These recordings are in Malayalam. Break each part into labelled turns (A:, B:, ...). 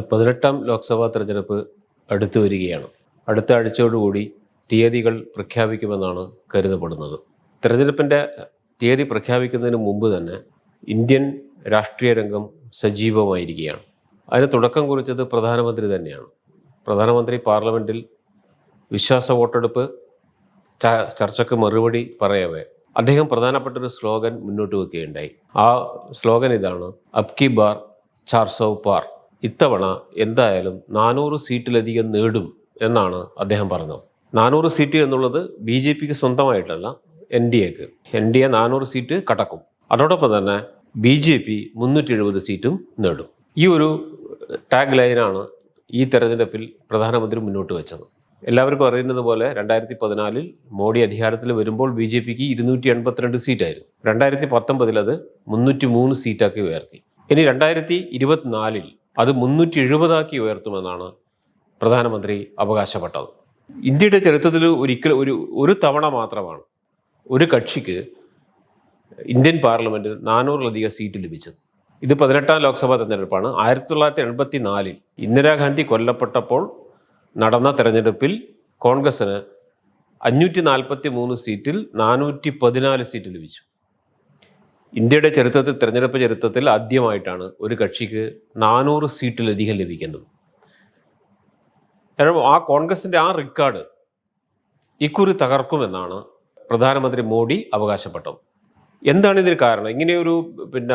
A: പതിനെട്ടാം ലോക്സഭാ തെരഞ്ഞെടുപ്പ് അടുത്തു വരികയാണ്. അടുത്ത ആഴ്ചയോടുകൂടി തീയതികൾ പ്രഖ്യാപിക്കുമെന്നാണ് കരുതപ്പെടുന്നത്. തെരഞ്ഞെടുപ്പിന്റെ തീയതി പ്രഖ്യാപിക്കുന്നതിന് മുമ്പ് തന്നെ ഇന്ത്യൻ രാഷ്ട്രീയ രംഗം സജീവമായിരിക്കുകയാണ്. അതിന് തുടക്കം കുറിച്ചത് പ്രധാനമന്ത്രി തന്നെയാണ്. പ്രധാനമന്ത്രി പാർലമെന്റിൽ വിശ്വാസ വോട്ടെടുപ്പ് ചർച്ചയ്ക്ക് മറുപടി പറയവേ അദ്ദേഹം പ്രധാനപ്പെട്ട ഒരു സ്ലോഗൻ മുന്നോട്ട് വെക്കുകയുണ്ടായി. ആ സ്ലോഗൻ ഇതാണ് അബ് കി ബാർ ചാർസോ പാർ. ഇത്തവണ എന്തായാലും നാനൂറ് സീറ്റിലധികം നേടും എന്നാണ് അദ്ദേഹം പറഞ്ഞത്. നാനൂറ് സീറ്റ് എന്നുള്ളത് ബി ജെ പിക്ക് സ്വന്തമായിട്ടല്ല എൻ ഡി എക്ക്. എൻ ഡി എ നാനൂറ് സീറ്റ് കടക്കും. അതോടൊപ്പം തന്നെ ബി ജെ പി മുന്നൂറ്റി എഴുപത് സീറ്റും നേടും. ഈ ഒരു ടാഗ് ലൈനാണ് ഈ തെരഞ്ഞെടുപ്പിൽ പ്രധാനമന്ത്രി മുന്നോട്ട് വെച്ചത്. എല്ലാവർക്കും അറിയുന്നത് പോലെ രണ്ടായിരത്തി പതിനാലിൽ മോഡി അധികാരത്തിൽ വരുമ്പോൾ ബി ജെ പിക്ക് ഇരുന്നൂറ്റി എൺപത്തിരണ്ട് സീറ്റായിരുന്നു. രണ്ടായിരത്തി പത്തൊമ്പതിൽ അത് മുന്നൂറ്റി മൂന്ന് സീറ്റാക്കി ഉയർത്തി. ഇനി രണ്ടായിരത്തി ഇരുപത്തിനാലിൽ അത് മുന്നൂറ്റി എഴുപതാക്കി ഉയർത്തുമെന്നാണ് പ്രധാനമന്ത്രി അവകാശപ്പെട്ടത്. ഇന്ത്യയുടെ ചരിത്രത്തിൽ ഒരിക്കൽ ഒരു ഒരു തവണ മാത്രമാണ് ഒരു കക്ഷിക്ക് ഇന്ത്യൻ പാർലമെന്റിൽ നാനൂറിലധികം സീറ്റ് ലഭിച്ചത്. ഇത് പതിനെട്ടാം ലോക്സഭാ തെരഞ്ഞെടുപ്പാണ്. ആയിരത്തി തൊള്ളായിരത്തി എൺപത്തി നാലിൽ ഇന്ദിരാഗാന്ധി കൊല്ലപ്പെട്ടപ്പോൾ നടന്ന തെരഞ്ഞെടുപ്പിൽ കോൺഗ്രസ്സിന് അഞ്ഞൂറ്റി നാൽപ്പത്തി മൂന്ന് സീറ്റിൽ നാനൂറ്റി പതിനാല് സീറ്റ് ലഭിച്ചു. ഇന്ത്യയുടെ ചരിത്രത്തിൽ തിരഞ്ഞെടുപ്പ് ചരിത്രത്തിൽ ആദ്യമായിട്ടാണ് ഒരു കക്ഷിക്ക് നാനൂറ് സീറ്റിലധികം ലഭിക്കുന്നത്. കാരണം ആ കോൺഗ്രസിന്റെ ആ റെക്കോർഡ് ഇക്കുറി തകർക്കുമെന്നാണ് പ്രധാനമന്ത്രി മോഡി അവകാശപ്പെട്ടത്. എന്താണ് ഇതിന് കാരണം? ഇങ്ങനെയൊരു പിന്നെ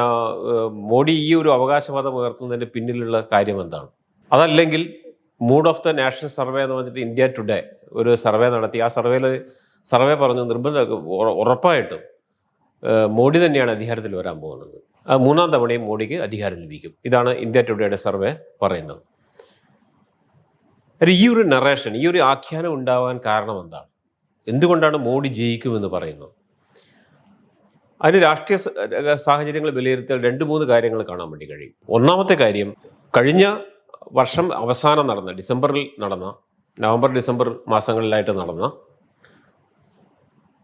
A: മോഡി ഈ ഒരു അവകാശവാദം ഉയർത്തുന്നതിന്റെ പിന്നിലുള്ള കാര്യം എന്താണ്? അതല്ലെങ്കിൽ mood of the national survey എന്ന് പറഞ്ഞിട്ട് ഇന്ത്യ ടുഡേ ഒരു സർവേ നടത്തി ആ സർവേയിൽ സർവേ പറഞ്ഞു നിർബന്ധ ഉറ- ഉറപ്പായിട്ടും മോഡി തന്നെയാണ് അധികാരത്തിൽ വരാൻ പോകുന്നത്. മൂന്നാം തവണയും മോഡിക്ക് അധികാരം ലഭിക്കും. ഇതാണ് ഇന്ത്യ ടുഡേയുടെ സർവേ പറയുന്നത്. ഈ ഒരു നറേഷൻ ഈ ഒരു ആഖ്യാനം ഉണ്ടാവാൻ കാരണം എന്താണ്? എന്തുകൊണ്ടാണ് മോഡി ജയിക്കുമെന്ന് പറയുന്നത്? അതിന് രാഷ്ട്രീയ സാഹചര്യങ്ങൾ വിലയിരുത്തിയാൽ രണ്ട് മൂന്ന് കാര്യങ്ങൾ കാണാൻ വേണ്ടി കഴിയും. ഒന്നാമത്തെ കാര്യം കഴിഞ്ഞ വർഷം അവസാനം നടന്ന ഡിസംബറിൽ നടന്ന നവംബർ ഡിസംബർ മാസങ്ങളിലായിട്ട് നടന്ന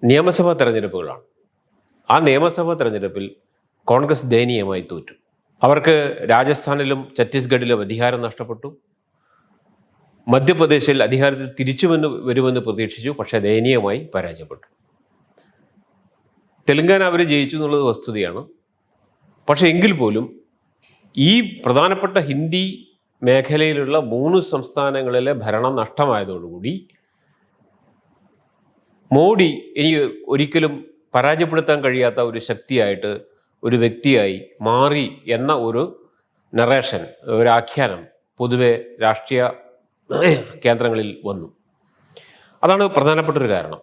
A: നിയമസഭാ തെരഞ്ഞെടുപ്പുകളാണ്. ആ നിയമസഭാ തെരഞ്ഞെടുപ്പിൽ കോൺഗ്രസ് ദയനീയമായി തോറ്റു. അവർക്ക് രാജസ്ഥാനിലും ഛത്തീസ്ഗഡിലും അധികാരം നഷ്ടപ്പെട്ടു. മധ്യപ്രദേശിൽ അധികാരത്തിൽ തിരിച്ചുവെന്ന് വരുമെന്ന് പ്രതീക്ഷിച്ചു പക്ഷേ ദയനീയമായി പരാജയപ്പെട്ടു. തെലങ്കാന അവർ ജയിച്ചു എന്നുള്ളത് വസ്തുതയാണ്. പക്ഷേ എങ്കിൽ പോലും ഈ പ്രധാനപ്പെട്ട ഹിന്ദി മേഖലയിലുള്ള മൂന്ന് സംസ്ഥാനങ്ങളിലെ ഭരണം നഷ്ടമായതോടുകൂടി മോഡി ഇനി ഒരിക്കലും പരാജയപ്പെടുത്താൻ കഴിയാത്ത ഒരു ശക്തിയായിട്ട് ഒരു വ്യക്തിയായി മാറി എന്ന ഒരു നറേഷൻ ഒരു ആഖ്യാനം പൊതുവെ രാഷ്ട്രീയ കേന്ദ്രങ്ങളിൽ വന്നു. അതാണ് പ്രധാനപ്പെട്ട ഒരു കാരണം.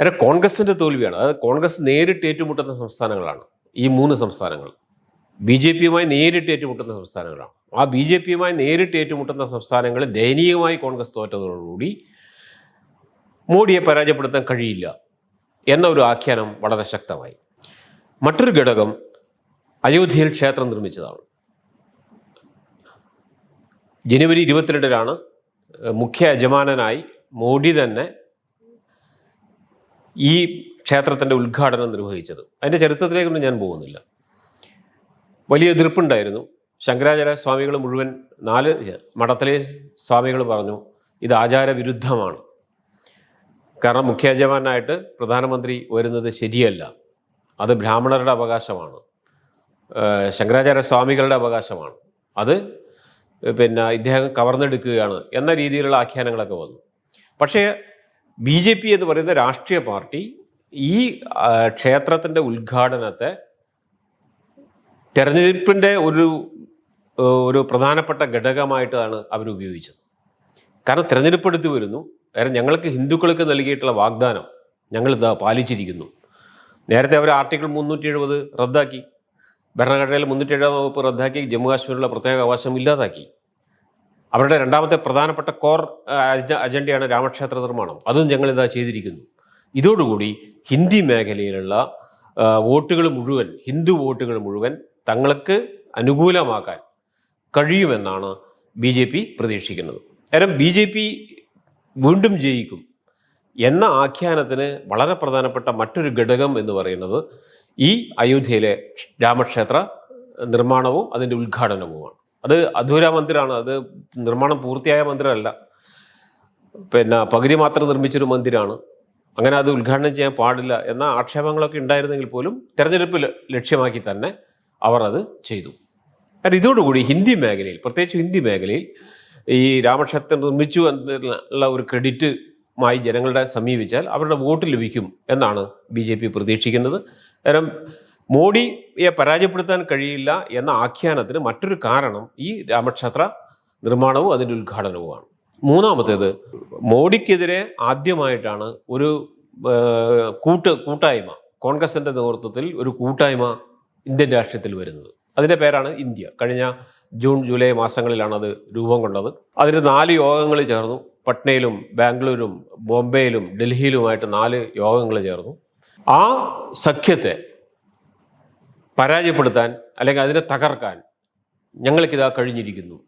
A: അല്ല കോൺഗ്രസിന്റെ തോൽവിയാണ്. അതായത് കോൺഗ്രസ് നേരിട്ട് ഏറ്റുമുട്ടുന്ന സംസ്ഥാനങ്ങളാണ്. ഈ മൂന്ന് സംസ്ഥാനങ്ങൾ. ബി ജെ പിയുമായി നേരിട്ട് ഏറ്റുമുട്ടുന്ന സംസ്ഥാനങ്ങളാണ്. ആ ബി ജെ പിയുമായി നേരിട്ട് ഏറ്റുമുട്ടുന്ന സംസ്ഥാനങ്ങളിൽ ദയനീയമായി കോൺഗ്രസ് തോറ്റതോടുകൂടി മോഡിയെ പരാജയപ്പെടുത്താൻ കഴിയില്ല. എന്ന ഒരു ആഖ്യാനം വളരെ ശക്തമായി. മറ്റൊരു ഘടകം അയോധ്യയിൽ ക്ഷേത്രം നിർമ്മിച്ചതാണ്. ജനുവരി ഇരുപത്തിരണ്ടിനാണ് മുഖ്യ യജമാനനായി മോഡി തന്നെ ഈ ക്ഷേത്രത്തിന്റെ ഉദ്ഘാടനം നിർവഹിച്ചത്. അതിന്റെ ചരിത്രത്തിലേക്കൊന്നും ഞാൻ പോകുന്നില്ല. വലിയ എതിർപ്പുണ്ടായിരുന്നു. ശങ്കരാചാര്യ സ്വാമികൾ മുഴുവൻ നാല് മഠത്തിലെ സ്വാമികൾ പറഞ്ഞു ഇത് ആചാരവിരുദ്ധമാണ്. കാരണം മുഖ്യ യജമാനായിട്ട് പ്രധാനമന്ത്രി വരുന്നത് ശരിയല്ല. അത് ബ്രാഹ്മണരുടെ അവകാശമാണ്. ശങ്കരാചാര്യ സ്വാമികളുടെ അവകാശമാണ്. അത് പിന്നെ ഇദ്ദേഹം കവർന്നെടുക്കുകയാണ് എന്ന രീതിയിലുള്ള ആഖ്യാനങ്ങളൊക്കെ വന്നു. പക്ഷേ ബി ജെ പി എന്ന് പറയുന്ന രാഷ്ട്രീയ പാർട്ടി ഈ ക്ഷേത്രത്തിന്റെ ഉദ്ഘാടനത്തെ തെരഞ്ഞെടുപ്പിന്റെ ഒരു ഒരു പ്രധാനപ്പെട്ട ഘടകമായിട്ടാണ് അവരുപയോഗിച്ചത്. കാരണം തിരഞ്ഞെടുപ്പ് എടുത്തു വരുന്നു. കാരണം ഞങ്ങൾക്ക് ഹിന്ദുക്കൾക്ക് നൽകിയിട്ടുള്ള വാഗ്ദാനം ഞങ്ങൾ ഇതാ പാലിച്ചിരിക്കുന്നു. നേരത്തെ അവർ ആർട്ടിക്കിൾ മുന്നൂറ്റി എഴുപത് റദ്ദാക്കി. ഭരണഘടനയിൽ മുന്നൂറ്റി എഴുപത് വകുപ്പ് റദ്ദാക്കി. ജമ്മു കാശ്മീരിലുള്ള പ്രത്യേക അവകാശം ഇല്ലാതാക്കി. അവരുടെ രണ്ടാമത്തെ പ്രധാനപ്പെട്ട കോർ അജണ്ടയാണ് രാമക്ഷേത്ര നിർമ്മാണം. അതും ഞങ്ങൾ ഇതാ ചെയ്തിരിക്കുന്നു. ഇതോടുകൂടി ഹിന്ദി മേഖലയിലുള്ള വോട്ടുകൾ മുഴുവൻ ഹിന്ദു വോട്ടുകൾ മുഴുവൻ തങ്ങൾക്ക് അനുകൂലമാക്കാൻ കഴിയുമെന്നാണ് ബി ജെ പി പ്രതീക്ഷിക്കുന്നത്. കാരണം ബി ജെ പി വീണ്ടും ജയിക്കും എന്ന ആഖ്യാനത്തിന് വളരെ പ്രധാനപ്പെട്ട മറ്റൊരു ഘടകം എന്ന് പറയുന്നത് ഈ അയോധ്യയിലെ രാമക്ഷേത്ര നിർമ്മാണവും അതിന്റെ ഉദ്ഘാടനവുമാണ്. അത് അധൂര മന്ദിരമാണ് അത് നിർമ്മാണം പൂർത്തിയായ മന്ദിരമല്ല. പിന്നെ പകുതി മാത്രം നിർമ്മിച്ചൊരു മന്ദിരമാണ് അങ്ങനെ അത് ഉദ്ഘാടനം ചെയ്യാൻ പാടില്ല എന്ന ആക്ഷേപങ്ങളൊക്കെ ഉണ്ടായിരുന്നെങ്കിൽ പോലും തെരഞ്ഞെടുപ്പ് ലക്ഷ്യമാക്കി തന്നെ അവർ അത് ചെയ്തു. കാരണം ഇതോടുകൂടി ഹിന്ദി മേഖലയിൽ പ്രത്യേകിച്ച് ഹിന്ദി മേഖലയിൽ ഈ രാമക്ഷേത്രം നിർമ്മിച്ചു എന്നുള്ള ഒരു ക്രെഡിറ്റുമായി ജനങ്ങളുടെ സമീപിച്ചാൽ അവരുടെ വോട്ട് ലഭിക്കും എന്നാണ് ബി ജെ പി പ്രതീക്ഷിക്കുന്നത്. കാരണം മോഡിയെ പരാജയപ്പെടുത്താൻ കഴിയില്ല എന്ന ആഖ്യാനത്തിന് മറ്റൊരു കാരണം ഈ രാമക്ഷേത്ര നിർമ്മാണവും അതിന്റെ ഉദ്ഘാടനവുമാണ്. മൂന്നാമത്തേത് മോഡിക്കെതിരെ ആദ്യമായിട്ടാണ് ഒരു കൂട്ട് കൂട്ടായ്മ കോൺഗ്രസിന്റെ നേതൃത്വത്തിൽ ഒരു കൂട്ടായ്മ ഇന്ത്യൻ രാഷ്ട്രീയത്തിൽ വരുന്നത്. അതിന്റെ പേരാണ് ഇന്ത്യ. കഴിഞ്ഞ ജൂൺ ജൂലൈ മാസങ്ങളിലാണ് അത് രൂപം കൊണ്ടത്. അതിന് നാല് യോഗങ്ങൾ ചേർന്നു. പട്നയിലും ബാംഗ്ലൂരും ബോംബെയിലും ഡൽഹിയിലുമായിട്ട് നാല് യോഗങ്ങൾ ചേർന്നു. ആ സഖ്യത്തെ പരാജയപ്പെടുത്താൻ അല്ലെങ്കിൽ അതിനെ തകർക്കാൻ ഞങ്ങൾക്കിതാ കഴിഞ്ഞിരിക്കുന്നു.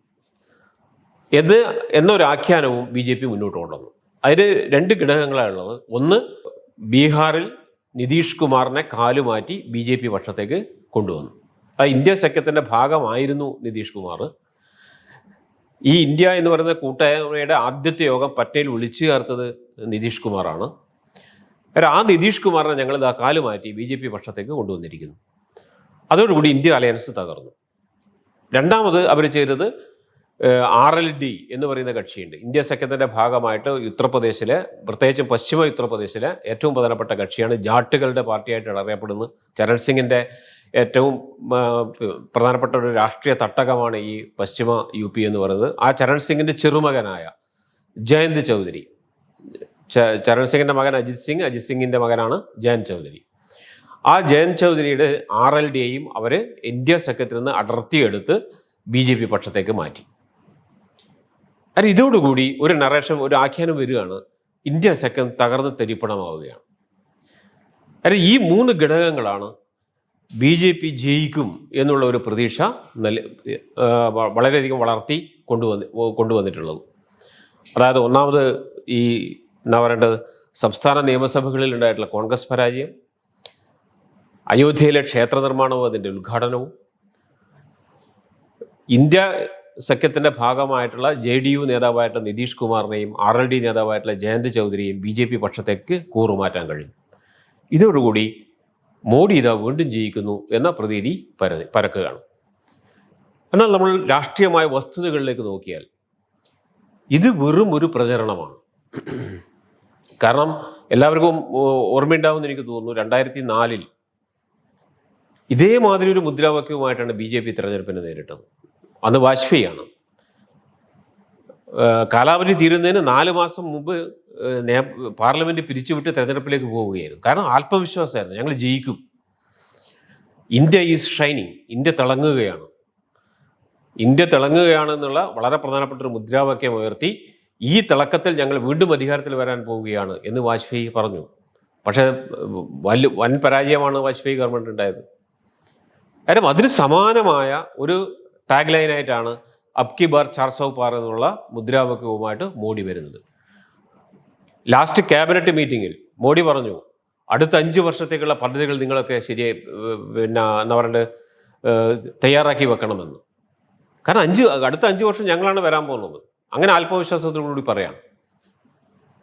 A: എന്ന് എന്നൊരാഖ്യാനവും ബി ജെ പി മുന്നോട്ട് കൊണ്ടുവന്നു. അതിന് രണ്ട് ഘടകങ്ങളാണുള്ളത് ഒന്ന് ബീഹാറിൽ നിതീഷ് കുമാറിനെ കാലുമാറ്റി ബി ജെ പി പക്ഷത്തേക്ക് കൊണ്ടുവന്നു. അത് ഇന്ത്യ സഖ്യത്തിന്റെ ഭാഗമായിരുന്നു നിതീഷ് കുമാർ. ഈ ഇന്ത്യ എന്ന് പറയുന്ന കൂട്ടായ്മയുടെ ആദ്യത്തെ യോഗം പട്ടേൽ വിളിച്ചു ചേർത്തത് നിതീഷ് കുമാറാണ്. ആ നിതീഷ് കുമാറിനെ ഞങ്ങൾ ഇതാ കാലുമാറ്റി ബി ജെ പി പക്ഷത്തേക്ക് കൊണ്ടുവന്നിരിക്കുന്നു. അതോടുകൂടി ഇന്ത്യ അലയൻസ് തകർന്നു. രണ്ടാമത് അവർ ചെയ്തത് ആർ എൽ ഡി എന്ന് പറയുന്ന കക്ഷിയുണ്ട്. ഇന്ത്യ സഖ്യത്തിന്റെ ഭാഗമായിട്ട് ഉത്തർപ്രദേശിലെ പ്രത്യേകിച്ചും പശ്ചിമ ഉത്തർപ്രദേശിലെ ഏറ്റവും പ്രധാനപ്പെട്ട കക്ഷിയാണ് ജാട്ടുകളുടെ പാർട്ടിയായിട്ട് അറിയപ്പെടുന്നത്. ചരൺ സിംഗിന്റെ ഏറ്റവും പ്രധാനപ്പെട്ട ഒരു രാഷ്ട്രീയ തട്ടകമാണ് ഈ പശ്ചിമ യു പി എന്ന് പറയുന്നത്. ആ ചരൺ സിംഗിന്റെ ചെറുമകനായ ജയന്ത് ചൗധരി. ചരൺ സിംഗിന്റെ മകൻ അജിത് സിംഗ് അജിത് സിംഗിന്റെ മകനാണ് ജയന്ത് ചൗധരി. ആ ജയന്ത് ചൗധരിയുടെ ആർ എൽ ഡിയെയും അവർ ഇന്ത്യ സഖ്യത്തിൽ നിന്ന് അടർത്തിയെടുത്ത് ബി ജെ പി പക്ഷത്തേക്ക് മാറ്റി. അല്ല ഇതോടുകൂടി ഒരു നറേഷൻ ഒരു ആഖ്യാനം വരികയാണ്. ഇന്ത്യ സഖ്യം തകർന്ന് തരിപ്പണമാവുകയാണ്. അല്ല ഈ മൂന്ന് ഘടകങ്ങളാണ് ബി ജെ പി ജയിക്കും എന്നുള്ള ഒരു പ്രതീക്ഷ നല്ല വളരെയധികം വളർത്തി കൊണ്ടുവന്ന് കൊണ്ടുവന്നിട്ടുള്ളത്. അതായത് ഒന്നാമത് ഈ എന്താ പറയേണ്ടത് സംസ്ഥാന നിയമസഭകളിൽ ഉണ്ടായിട്ടുള്ള കോൺഗ്രസ് പരാജയം അയോധ്യയിലെ ക്ഷേത്ര നിർമ്മാണവും അതിന്റെ ഉദ്ഘാടനവും ഇന്ത്യ സഖ്യത്തിന്റെ ഭാഗമായിട്ടുള്ള ജെ ഡി യു നേതാവായിട്ടുള്ള നിതീഷ് കുമാറിനെയും ആർ എൽ ഡി നേതാവായിട്ടുള്ള ജയന്ത് ചൗധരിയെയും ബി ജെ പി പക്ഷത്തേക്ക് കൂറുമാറ്റാൻ കഴിഞ്ഞു ഇതോടുകൂടി മോഡി ഇതാ വീണ്ടും ജയിക്കുന്നു എന്ന പ്രതീതി പര പരക്കുകയാണ്. എന്നാൽ നമ്മൾ രാഷ്ട്രീയമായ വസ്തുതകളിലേക്ക് നോക്കിയാൽ ഇത് വെറും ഒരു പ്രചരണമാണ്. കാരണം എല്ലാവർക്കും ഓർമ്മയുണ്ടാവുമെന്ന് എനിക്ക് തോന്നുന്നു രണ്ടായിരത്തി നാലിൽ ഇതേമാതിരി ഒരു മുദ്രാവാക്യവുമായിട്ടാണ് ബി ജെ പി തെരഞ്ഞെടുപ്പിനെ നേരിട്ടത്. അന്ന് വാജ്പേയിയാണ്. കാലാവധി തീരുന്നതിന് നാല് മാസം മുമ്പ് പാർലമെന്റ് പിരിച്ചുവിട്ട് തെരഞ്ഞെടുപ്പിലേക്ക് പോവുകയായിരുന്നു. കാരണം ആത്മവിശ്വാസമായിരുന്നു. ഞങ്ങൾ ജയിക്കും. India is shining. ഇന്ത്യ തിളങ്ങുകയാണ്. ഇന്ത്യ തിളങ്ങുകയാണെന്നുള്ള വളരെ പ്രധാനപ്പെട്ട ഒരു മുദ്രാവാക്യം ഉയർത്തി ഈ തിളക്കത്തിൽ ഞങ്ങൾ വീണ്ടും അധികാരത്തിൽ വരാൻ പോവുകയാണ് എന്ന് വാജ്പേയി പറഞ്ഞു. പക്ഷേ ഏഹ് വൻ പരാജയമാണ് വാജ്പേയി ഗവൺമെന്റ് ഉണ്ടായത്. കാരണം അതിന് സമാനമായ ഒരു ടാഗ് ലൈനായിട്ടാണ് അബ്കി ബാർ ചാർസൗ പാർ എന്നുള്ള മുദ്രാവാക്യവുമായിട്ട് മോഡി വരുന്നത്. ലാസ്റ്റ് ക്യാബിനറ്റ് മീറ്റിംഗിൽ മോഡി പറഞ്ഞു അടുത്ത അഞ്ച് വർഷത്തേക്കുള്ള പദ്ധതികൾ നിങ്ങളൊക്കെ ശരിയായി പിന്നെ എന്താ പറയണ്ടത് തയ്യാറാക്കി വെക്കണമെന്ന്. കാരണം അഞ്ച് അടുത്ത അഞ്ച് വർഷം ഞങ്ങളാണ് വരാൻ പോകുന്നത്. അങ്ങനെ ആത്മവിശ്വാസത്തോടുകൂടി പറയാം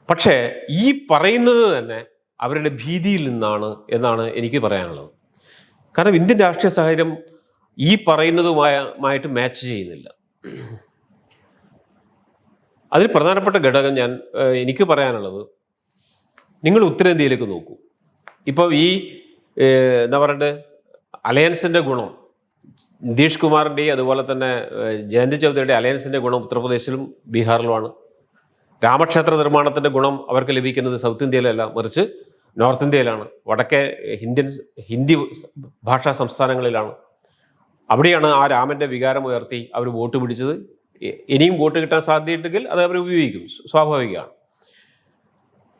A: പക്ഷേ ഈ പറയുന്നത് തന്നെ അവരുടെ ഭീതിയിൽ നിന്നാണ് എന്നാണ് എനിക്ക് പറയാനുള്ളത്. കാരണം ഇന്ത്യൻ രാഷ്ട്രീയ സാഹചര്യം ഈ പറയുന്നതുമായിട്ട് മാച്ച് ചെയ്യുന്നില്ല. അതിൽ പ്രധാനപ്പെട്ട ഘടകം ഞാൻ എനിക്ക് പറയാനുള്ളത് നിങ്ങൾ ഉത്തരേന്ത്യയിലേക്ക് നോക്കൂ. ഇപ്പോൾ ഈ എന്താ പറയേണ്ടത് അലയൻസിന്റെ ഗുണം നിതീഷ് കുമാറിന്റെയും അതുപോലെ തന്നെ ജയന്ത് ചൗധരിയുടെ അലയൻസിന്റെ ഗുണം ഉത്തർപ്രദേശിലും ബീഹാറിലുമാണ്. രാമക്ഷേത്ര നിർമ്മാണത്തിന്റെ ഗുണം അവർക്ക് ലഭിക്കുന്നത് സൗത്ത് ഇന്ത്യയിലല്ല മറിച്ച് നോർത്ത് ഇന്ത്യയിലാണ്. വടക്കേ ഹിന്ദ്യൻ ഹിന്ദി ഭാഷാ സംസ്ഥാനങ്ങളിലാണ്. അവിടെയാണ് ആ രാമന്റെ വികാരം ഉയർത്തി അവർ വോട്ട് പിടിച്ചത്. ഇനിയും വോട്ട് കിട്ടാൻ സാധ്യതയുണ്ടെങ്കിൽ അത് അവർ ഉപയോഗിക്കും. സ്വാഭാവികമാണ്.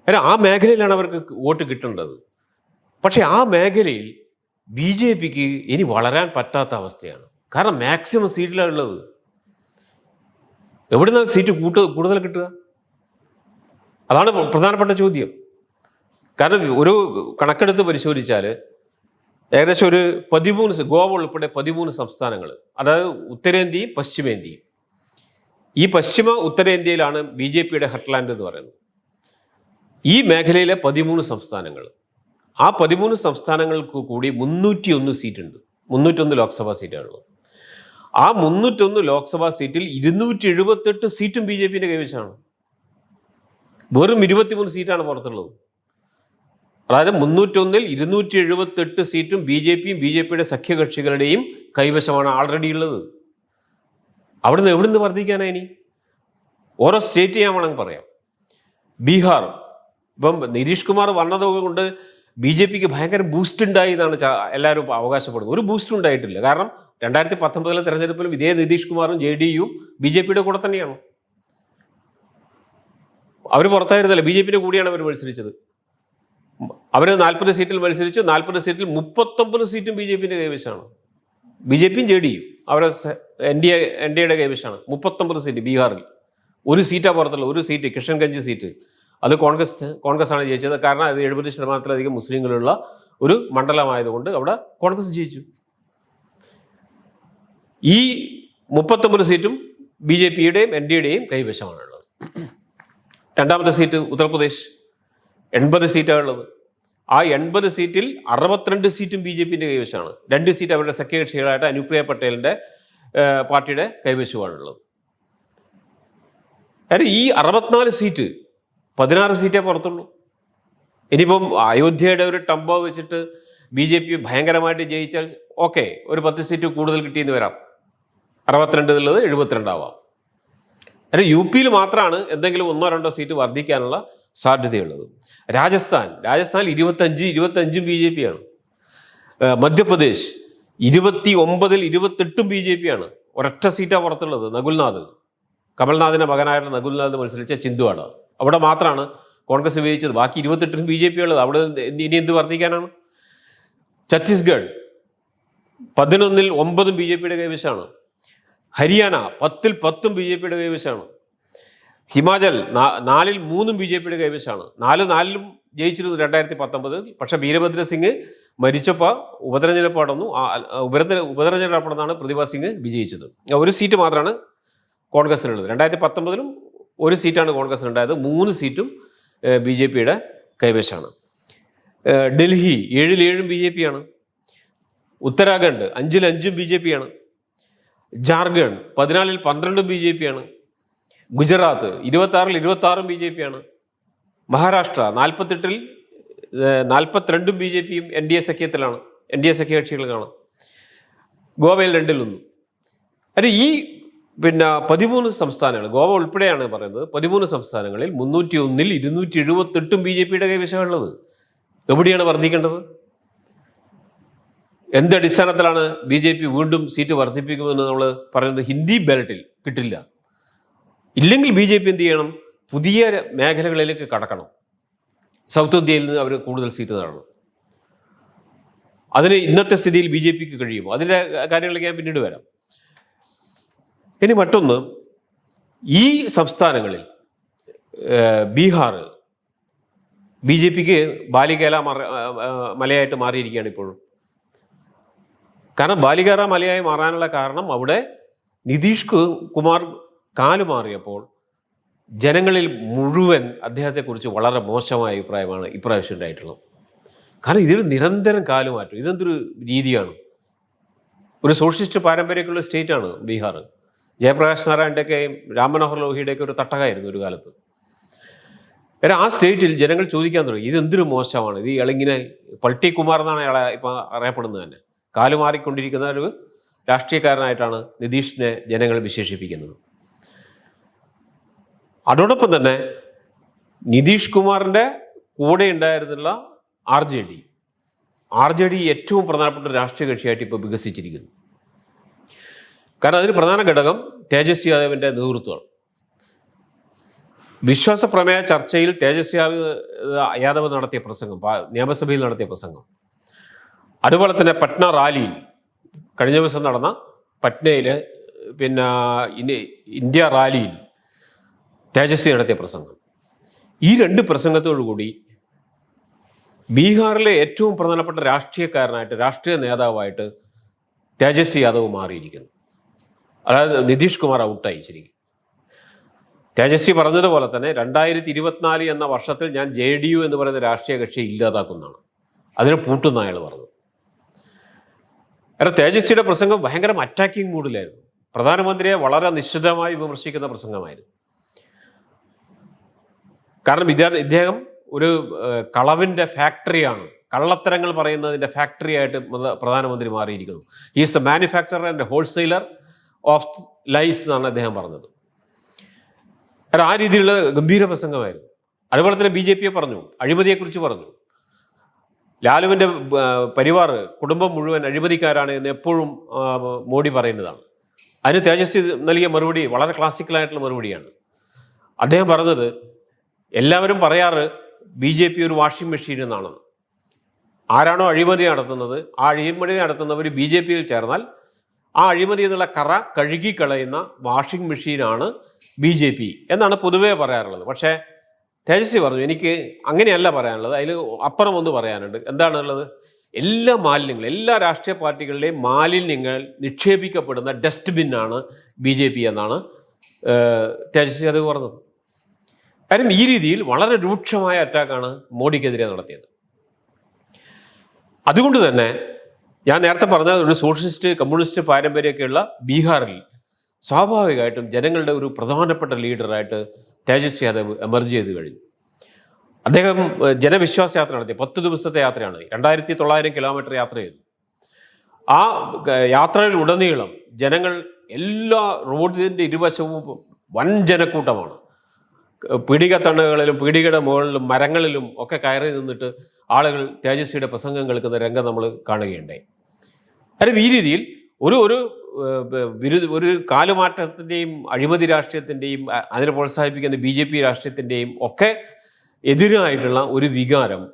A: കാരണം ആ മേഖലയിലാണ് അവർക്ക് വോട്ട് കിട്ടേണ്ടത്. പക്ഷേ ആ മേഖലയിൽ ബി ജെ പിക്ക് ഇനി വളരാൻ പറ്റാത്ത അവസ്ഥയാണ്. കാരണം മാക്സിമം സീറ്റിലാണ് ഉള്ളത്. എവിടെ നിന്നാണ് സീറ്റ് കൂട്ട കൂടുതൽ കിട്ടുക? അതാണ് പ്രധാനപ്പെട്ട ചോദ്യം. കാരണം ഒരു കണക്കെടുത്ത് പരിശോധിച്ചാൽ ഏകദേശം ഒരു പതിമൂന്ന് ഗോവ ഉൾപ്പെടെ പതിമൂന്ന് സംസ്ഥാനങ്ങൾ അതായത് ഉത്തരേന്ത്യയും പശ്ചിമേന്ത്യയും. ഈ പശ്ചിമ ഉത്തരേന്ത്യയിലാണ് ബി ജെ പിയുടെ ഹെർട്ട്ലാൻഡ് എന്ന് പറയുന്നത്. ഈ മേഖലയിലെ പതിമൂന്ന് സംസ്ഥാനങ്ങൾ. ആ പതിമൂന്ന് സംസ്ഥാനങ്ങൾക്ക് കൂടി മുന്നൂറ്റി ഒന്ന് സീറ്റുണ്ട്. മുന്നൂറ്റൊന്ന് ലോക്സഭാ സീറ്റാണുള്ളത്. ആ മുന്നൂറ്റൊന്ന് ലോക്സഭാ സീറ്റിൽ ഇരുന്നൂറ്റി എഴുപത്തെട്ട് സീറ്റും ബി ജെ പിന്റെ കൈവശമാണ്. വെറും ഇരുപത്തിമൂന്ന് സീറ്റാണ് പുറത്തുള്ളത്. അതായത് മുന്നൂറ്റൊന്നിൽ ഇരുന്നൂറ്റി എഴുപത്തെട്ട് സീറ്റും ബി ജെ പിയും ബി ജെ പിയുടെ സഖ്യകക്ഷികളുടെയും കൈവശമാണ് ആൾറെഡി ഉള്ളത് അവിടുന്ന് എവിടുന്ന് വർദ്ധിക്കാനാ ഇനി? ഓരോ സ്റ്റേറ്റ് ഞാൻ വേണമെങ്കിൽ പറയാം. ബീഹാർ. ഇപ്പം നിതീഷ് കുമാർ വന്നത് കൊണ്ട് ബി ജെ പിക്ക് ഭയങ്കര ബൂസ്റ്റ് ഉണ്ടായി എന്നാണ് എല്ലാവരും അവകാശപ്പെടുന്നത്. ഒരു ബൂസ്റ്റ് ഉണ്ടായിട്ടില്ല. കാരണം രണ്ടായിരത്തി പത്തൊമ്പതിലെ തെരഞ്ഞെടുപ്പിലും ഇതേ നിതീഷ് കുമാറും ജെ ഡി യുവും ബി ജെ പിയുടെ കൂടെ തന്നെയാണ്. അവർ പുറത്തായിരുന്നല്ലോ? ബി ജെ പിയുടെ കൂടിയാണ് അവർ മത്സരിച്ചത്. അവർ നാൽപ്പത് സീറ്റിൽ മത്സരിച്ചു. നാൽപ്പത് സീറ്റിൽ മുപ്പത്തൊമ്പത് സീറ്റും ബി ജെ പിന്റെ കൈവശമാണ്. ബി ജെ പിയും ജെ ഡിയും അവരെ N D A N D എയുടെ കൈവശമാണ്. മുപ്പത്തൊമ്പത് സീറ്റ് ബീഹാറിൽ. ഒരു സീറ്റാണ് പുറത്തുള്ള ഒരു സീറ്റ് കിഷൻഗഞ്ച് സീറ്റ് അത് കോൺഗ്രസ് കോൺഗ്രസ് ആണ് ജയിച്ചത്. കാരണം അത് എഴുപത് ശതമാനത്തിലധികം മുസ്ലിങ്ങളുള്ള ഒരു മണ്ഡലമായതുകൊണ്ട് അവിടെ കോൺഗ്രസ് ജയിച്ചു. ഈ മുപ്പത്തൊമ്പത് സീറ്റും ബി ജെ പിയുടെയും എൻ ഡി എയുടെയും കൈവശമാണുള്ളത്. രണ്ടാമത്തെ സീറ്റ് ഉത്തർപ്രദേശ്. എൺപത് സീറ്റാണുള്ളത് ആ എൺപത് സീറ്റിൽ അറുപത്തിരണ്ട് സീറ്റും ബി ജെ പിന്റെ കൈവശമാണ്. രണ്ട് സീറ്റ് അവരുടെ സഖ്യകക്ഷികളായിട്ട് അനുപ്രിയ പട്ടേലിന്റെ പാർട്ടിയുടെ കൈവശമാണുള്ളത്. കാര്യം ഈ അറുപത്തിനാല് സീറ്റ് പതിനാറ് സീറ്റേ പുറത്തുള്ളൂ. ഇനിയിപ്പം അയോധ്യയുടെ ഒരു ടംബോ വെച്ചിട്ട് ബി ജെ പി ഭയങ്കരമായിട്ട് ജയിച്ചാൽ ഓക്കെ ഒരു പത്ത് സീറ്റ് കൂടുതൽ കിട്ടിയെന്ന് വരാം. അറുപത്തിരണ്ടിലുള്ളത് എഴുപത്തിരണ്ടാവാം അല്ല യു പിയിൽ മാത്രമാണ് എന്തെങ്കിലും ഒന്നോ രണ്ടോ സീറ്റ് വർദ്ധിക്കാനുള്ള സാധ്യതയുള്ളത്. രാജസ്ഥാൻ രാജസ്ഥാനിൽ ഇരുപത്തഞ്ച് ഇരുപത്തഞ്ചും ബി ജെ ആണ് മധ്യപ്രദേശ് ഇരുപത്തി ഒമ്പതിൽ ഇരുപത്തെട്ടും ബി ജെ പി ആണ് ഒരൊറ്റ സീറ്റാണ് പുറത്തുള്ളത് നകുൽനാഥ്. കമൽനാഥിന്റെ മകനായിട്ടുള്ള നകുൽനാഥ് മത്സരിച്ച ചിന്തുവാണ്. അവിടെ മാത്രമാണ് കോൺഗ്രസ് വിജയിച്ചത്. ബാക്കി ഇരുപത്തെട്ടിനും ബി ജെ പി ഉള്ളത് അവിടെ ഇനി എന്ത് വർദ്ധിക്കാനാണ്? ഛത്തീസ്ഗഡ് പതിനൊന്നിൽ ഒമ്പതും ബി ജെ പിയുടെ കൈവശമാണ്. ഹരിയാന പത്തിൽ പത്തും ബി ജെ പിയുടെ കൈവശമാണ്. ഹിമാചൽ നാലിൽ മൂന്നും ബി ജെ പിയുടെ കൈവശമാണ്. നാല് നാലിലും ജയിച്ചിരുന്നു രണ്ടായിരത്തി പത്തൊമ്പതിൽ പക്ഷേ വീരഭദ്ര സിംഗ് മരിച്ചപ്പോൾ ഉപതെരഞ്ഞെടുപ്പ് നടന്നു. ഉപതെര ഉപതെരഞ്ഞെടുപ്പ് പ്രതിഭ സിംഗ് വിജയിച്ചത്. ഒരു സീറ്റ് മാത്രമാണ് കോൺഗ്രസിനുള്ളത്. രണ്ടായിരത്തി പത്തൊമ്പതിലും ഒരു സീറ്റാണ് കോൺഗ്രസിനുണ്ടായത്. മൂന്ന് സീറ്റും ബി ജെ പിയുടെ കൈവശമാണ്. ഡൽഹി ഏഴിൽ ഏഴും ബി ജെ പി ആണ് ഉത്തരാഖണ്ഡ് അഞ്ചിൽ അഞ്ചും ബി ജെ പി ആണ് ജാർഖണ്ഡ് പതിനാലിൽ പന്ത്രണ്ടും ബി ജെ പി ആണ് ഗുജറാത്ത് ഇരുപത്തി ആറിൽ ഇരുപത്തി ആറും ബി ജെ പി ആണ് മഹാരാഷ്ട്ര നാൽപ്പത്തെട്ടിൽ നാൽപ്പത്തിരണ്ടും ബി ജെ പിയും എൻ ഡി എ സഖ്യത്തിലാണ് എൻ ഡി എ സഖ്യകക്ഷികൾക്കാണ്. ഗോവയിൽ രണ്ടിലൊന്നും അത് ഈ പിന്നെ പതിമൂന്ന് സംസ്ഥാനങ്ങൾ ഗോവ ഉൾപ്പെടെയാണ് പറയുന്നത് പതിമൂന്ന് സംസ്ഥാനങ്ങളിൽ മുന്നൂറ്റി ഒന്നിൽ ഇരുന്നൂറ്റി എഴുപത്തെട്ടും ബി ജെ പിയുടെ കൈവശമുള്ളത്. എവിടെയാണ് വർദ്ധിക്കേണ്ടത്? എന്ത് അടിസ്ഥാനത്തിലാണ് ബി ജെ പി വീണ്ടും സീറ്റ് വർദ്ധിപ്പിക്കുമെന്ന് നമ്മൾ പറയുന്നത് ഹിന്ദി ബെൽറ്റിൽ കിട്ടില്ല. ഇല്ലെങ്കിൽ ബി ജെ പി എന്ത് ചെയ്യണം? പുതിയ മേഖലകളിലേക്ക് കടക്കണം. സൗത്ത് ഇന്ത്യയിൽ നിന്ന് അവർ കൂടുതൽ സീറ്റ് നേടണം. അതിന് ഇന്നത്തെ സ്ഥിതിയിൽ ബി ജെ പിക്ക് കഴിയും അതിന്റെ കാര്യങ്ങളിലേക്ക് ഞാൻ പിന്നീട് വരാം. ഇനി മറ്റൊന്ന് ഈ സംസ്ഥാനങ്ങളിൽ ബീഹാർ ബി ജെ പിക്ക് ബാലികേല മലയായിട്ട് മാറിയിരിക്കുകയാണ് ഇപ്പോഴും. കാരണം ബാലികേല മലയായി മാറാനുള്ള കാരണം അവിടെ നിതീഷ് കുമാർ കാലു മാറിയപ്പോൾ ജനങ്ങളിൽ മുഴുവൻ അദ്ദേഹത്തെക്കുറിച്ച് വളരെ മോശമായ അഭിപ്രായമാണ് ഇപ്രാവശ്യം ഉണ്ടായിട്ടുള്ളത്. കാരണം ഇതിൽ നിരന്തരം കാലുമാറ്റം ഇതെന്തൊരു രീതിയാണ്? ഒരു സോഷ്യലിസ്റ്റ് പാരമ്പര്യമൊക്കെയുള്ള സ്റ്റേറ്റാണ് ബീഹാർ. ജയപ്രകാശ് നാരായണന്റെയൊക്കെയും രാം മനോഹർ ലോഹിയുടെയൊക്കെ ഒരു തട്ടകമായിരുന്നു ഒരു കാലത്ത്. കാരണം ആ സ്റ്റേറ്റിൽ ജനങ്ങൾ ചോദിക്കാൻ തുടങ്ങി ഇത് എന്തൊരു മോശമാണ്? ഇത് ഇളങ്ങിനെ പൾട്ടി കുമാർ എന്നാണ് അയാളെ ഇപ്പം അറിയപ്പെടുന്നത് തന്നെ. കാലുമാറിക്കൊണ്ടിരിക്കുന്ന ഒരു രാഷ്ട്രീയക്കാരനായിട്ടാണ് നിതീഷിനെ ജനങ്ങൾ വിശേഷിപ്പിക്കുന്നത്. അതോടൊപ്പം തന്നെ നിതീഷ് കുമാറിന്റെ കൂടെ ഉണ്ടായിരുന്നുള്ള R J D. R J D ഏറ്റവും പ്രധാനപ്പെട്ട ഒരു രാഷ്ട്രീയ കക്ഷിയായിട്ട് ഇപ്പോൾ വികസിച്ചിരിക്കുന്നു. കാരണം അതിന് പ്രധാന ഘടകം തേജസ്വി യാദവിന്റെ നേതൃത്വമാണ്. വിശ്വാസ പ്രമേയ ചർച്ചയിൽ തേജസ്വി യാദവ് നടത്തിയ പ്രസംഗം നിയമസഭയിൽ നടത്തിയ പ്രസംഗം. അതുപോലെ തന്നെ പട്ന റാലിയിൽ കഴിഞ്ഞ ദിവസം നടന്ന പട്നയിൽ പിന്നെ ഇന്ത്യ റാലിയിൽ തേജസ്വി നടത്തിയ പ്രസംഗം. ഈ രണ്ട് പ്രസംഗത്തോടുകൂടി ബീഹാറിലെ ഏറ്റവും പ്രധാനപ്പെട്ട രാഷ്ട്രീയക്കാരനായിട്ട് രാഷ്ട്രീയ നേതാവായിട്ട് തേജസ്വി യാദവ് മാറിയിരിക്കുന്നു. അതായത് നിതീഷ് കുമാർ ഔട്ടായി ശരിക്കും. തേജസ്വി പറഞ്ഞതുപോലെ തന്നെ രണ്ടായിരത്തി ഇരുപത്തിനാല് എന്ന വർഷത്തിൽ ഞാൻ ജെ ഡി യു എന്ന് പറയുന്ന രാഷ്ട്രീയ കക്ഷിയെ ഇല്ലാതാക്കുന്നതാണ്. അതിനെ പൂട്ടുന്ന അയാൾ പറഞ്ഞു കാരണം തേജസ്വിയുടെ പ്രസംഗം ഭയങ്കര അറ്റാക്കിംഗ് മൂഡിലായിരുന്നു പ്രധാനമന്ത്രിയെ വളരെ നിശ്ചിതമായി വിമർശിക്കുന്ന പ്രസംഗമായിരുന്നു. കാരണം വിദ്യാർത്ഥി ഇദ്ദേഹം ഒരു കളവിന്റെ ഫാക്ടറിയാണ് കള്ളത്തരങ്ങൾ പറയുന്നതിന്റെ ഫാക്ടറി ആയിട്ട് പ്രധാനമന്ത്രി മാറിയിരിക്കുന്നു. Is the manufacturer and wholesaler of lies എന്നാണ് അദ്ദേഹം പറഞ്ഞത്. കാരണം ആ രീതിയിലുള്ള ഗംഭീര പ്രസംഗമായിരുന്നു. അതുപോലെ തന്നെ ബി ജെ പിയെ പറഞ്ഞു അഴിമതിയെക്കുറിച്ച് പറഞ്ഞു. ലാലുവിന്റെ പരിവാർ കുടുംബം മുഴുവൻ അഴിമതിക്കാരാണ് എന്ന് എപ്പോഴും മോഡി പറയുന്നതാണ്. അതിന് തേജസ്വി നൽകിയ മറുപടി വളരെ ക്ലാസിക്കലായിട്ടുള്ള മറുപടിയാണ്. അദ്ദേഹം പറഞ്ഞത് എല്ലാവരും പറയാറ് ബി ജെ പി ഒരു വാഷിംഗ് മെഷീൻ എന്നാണെന്ന്. ആരാണോ അഴിമതി നടത്തുന്നത് ആ അഴിമതി നടത്തുന്നവർ ബി ജെ പിയിൽ ചേർന്നാൽ ആ അഴിമതി എന്നുള്ള കറ കഴുകിക്കളയുന്ന വാഷിംഗ് മെഷീനാണ് ബി ജെ പി എന്നാണ് പൊതുവേ പറയാറുള്ളത്. പക്ഷേ തേജസ്വി പറഞ്ഞു എനിക്ക് അങ്ങനെയല്ല പറയാനുള്ളത്. അതിൽ അപ്പുറം ഒന്ന് പറയാനുണ്ട്. എന്താണുള്ളത്? എല്ലാ മാലിന്യങ്ങളും എല്ലാ രാഷ്ട്രീയ പാർട്ടികളുടെയും മാലിന്യങ്ങൾ നിക്ഷേപിക്കപ്പെടുന്ന ഡസ്റ്റ്ബിന്നാണ് ബി ജെ പി എന്നാണ് തേജസ്വി അത് പറഞ്ഞത്. കാര്യം ഈ രീതിയിൽ വളരെ രൂക്ഷമായ അറ്റാക്കാണ് മോഡിക്കെതിരെ നടത്തിയത്. അതുകൊണ്ട് തന്നെ ഞാൻ നേരത്തെ പറഞ്ഞ ഒരു സോഷ്യലിസ്റ്റ് കമ്മ്യൂണിസ്റ്റ് പാരമ്പര്യമൊക്കെയുള്ള ബീഹാറിൽ സ്വാഭാവികമായിട്ടും ജനങ്ങളുടെ ഒരു പ്രധാനപ്പെട്ട ലീഡറായിട്ട് തേജസ്വി യാദവ് എമർജ് ചെയ്ത് കഴിഞ്ഞു. അദ്ദേഹം ജനവിശ്വാസ യാത്ര നടത്തി. പത്ത് ദിവസത്തെ യാത്രയാണ്. രണ്ടായിരത്തി തൊള്ളായിരം കിലോമീറ്റർ യാത്ര ചെയ്തു. ആ യാത്രയിൽ ഉടനീളം ജനങ്ങൾ എല്ലാ റോഡിന്റെ ഇരുവശവും വൻ ജനക്കൂട്ടമാണ്. പീഡികത്തണ്ണകളിലും പീടികയുടെ മുകളിലും മരങ്ങളിലും ഒക്കെ കയറി നിന്നിട്ട് ആളുകൾ തേജസ്വിയുടെ പ്രസംഗം കേൾക്കുന്ന രംഗം നമ്മൾ കാണുകയുണ്ടായി. കാര്യം ഈ രീതിയിൽ ഒരു ഒരു വിരുദ്ധ ഒരു കാലുമാറ്റത്തിന്റെയും അഴിമതി രാഷ്ട്രീയത്തിന്റെയും അതിനെ പ്രോത്സാഹിപ്പിക്കുന്ന ബി ജെ പി രാഷ്ട്രീയത്തിന്റെയും ഒക്കെ എതിരായിട്ടുള്ള ഒരു വികാരം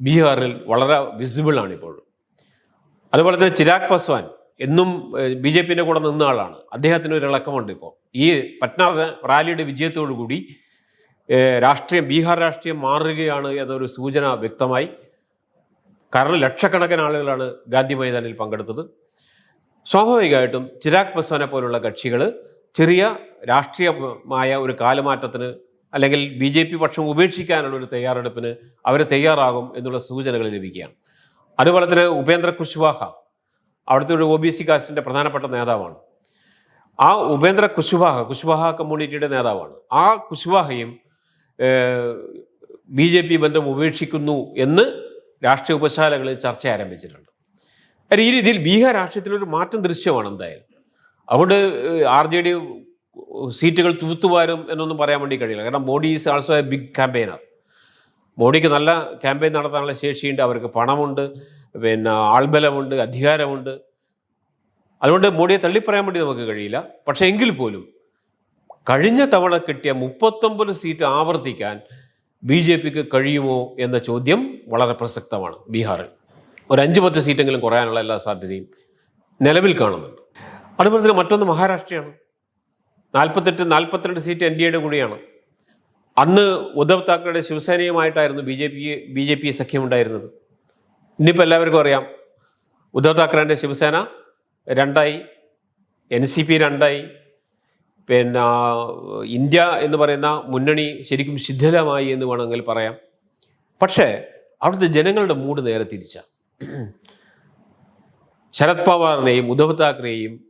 A: ബീഹാറിൽ വളരെ വിസിബിളാണ് ഇപ്പോഴും അതുപോലെ തന്നെ ചിരാഗ് പസ്വാൻ എന്നും ബി ജെ പിന്റെ കൂടെ നിന്ന ആളാണ്. അദ്ദേഹത്തിന് ഒരു ഇളക്കമുണ്ട് ഇപ്പോൾ. ഈ പട്ന റാലിയുടെ വിജയത്തോടു കൂടി രാഷ്ട്രീയം ബീഹാർ രാഷ്ട്രീയം മാറുകയാണ് എന്നൊരു സൂചന വ്യക്തമായി. കാരണം ലക്ഷക്കണക്കിന് ആളുകളാണ് ഗാന്ധി മൈതാനിൽ പങ്കെടുത്തത്. സ്വാഭാവികമായിട്ടും ചിരാഗ് പസ്വാനെ പോലുള്ള കക്ഷികൾ ചെറിയ രാഷ്ട്രീയമായ ഒരു കാലമാറ്റത്തിന് അല്ലെങ്കിൽ ബി ജെ പി പക്ഷം ഉപേക്ഷിക്കാനുള്ള ഒരു തയ്യാറെടുപ്പിന് അവർ തയ്യാറാകും എന്നുള്ള സൂചനകൾ ലഭിക്കുകയാണ്. അതുപോലെ തന്നെ ഉപേന്ദ്ര കുശ്വാഹ അവിടുത്തെ ഒരു ഒ ബി സി കാസ്റ്റിന്റെ പ്രധാനപ്പെട്ട നേതാവാണ്. ആ ഉപേന്ദ്ര കുശ്വാഹ കുശ്വാഹ കമ്മ്യൂണിറ്റിയുടെ നേതാവാണ്. ആ കുശ്വാഹയും ബി ജെ പി ബന്ധം ഉപേക്ഷിക്കുന്നു എന്ന് രാഷ്ട്രീയ ഉപശാലകളിൽ ചർച്ച ആരംഭിച്ചിട്ടുണ്ട്. ഈ രീതിയിൽ ബീഹാർ രാഷ്ട്രീയത്തിലൊരു മാറ്റം ദൃശ്യമാണ് എന്തായാലും. അതുകൊണ്ട് ആർ ജെ ഡി സീറ്റുകൾ തൂത്തുവാരും എന്നൊന്നും പറയാൻ വേണ്ടി കഴിയില്ല. കാരണം Modi is also a big campaigner. മോഡിക്ക് നല്ല ക്യാമ്പയിൻ നടത്താനുള്ള ശേഷിയുണ്ട് അവർക്ക് പണമുണ്ട് പിന്നെ ആൾബലമുണ്ട് അധികാരമുണ്ട്. അതുകൊണ്ട് മോഡിയെ തള്ളിപ്പറയാൻ വേണ്ടി നമുക്ക് കഴിയില്ല. പക്ഷേ എങ്കിൽ പോലും കഴിഞ്ഞ തവണ കിട്ടിയ മുപ്പത്തൊമ്പത് സീറ്റ് ആവർത്തിക്കാൻ ബി ജെ പിക്ക് കഴിയുമോ എന്ന ചോദ്യം വളരെ പ്രസക്തമാണ് ബീഹാറിൽ. ഒരു അഞ്ച് പത്ത് സീറ്റെങ്കിലും കുറയാനുള്ള എല്ലാ സാധ്യതയും നിലവിൽ കാണുന്നുണ്ട്. അതുപോലെ തന്നെ മറ്റൊന്ന് മഹാരാഷ്ട്രയാണ്. നാൽപ്പത്തെട്ട് നാൽപ്പത്തിരണ്ട് സീറ്റ് എൻ ഡി എയുടെ കൂടിയാണ്. അന്ന് ഉദ്ധവ് താക്കറയുടെ ശിവസേനയുമായിട്ടായിരുന്നു B J P B J P സഖ്യമുണ്ടായിരുന്നത്. ഇന്നിപ്പോൾ എല്ലാവർക്കും അറിയാം ഉദ്ധവ് താക്കറേന്റെ ശിവസേന രണ്ടായി എൻ സി പി രണ്ടായി പിന്നെ ഇന്ത്യ എന്ന് പറയുന്ന മുന്നണി ശരിക്കും ശിഥിലമായി എന്ന് വേണമെങ്കിൽ പറയാം. പക്ഷേ അവിടുത്തെ ജനങ്ങളുടെ മൂഡ് നേരെ തിരിച്ച. ശരത് പവാറിനെയും ഉദ്ധവ് താക്കറെയും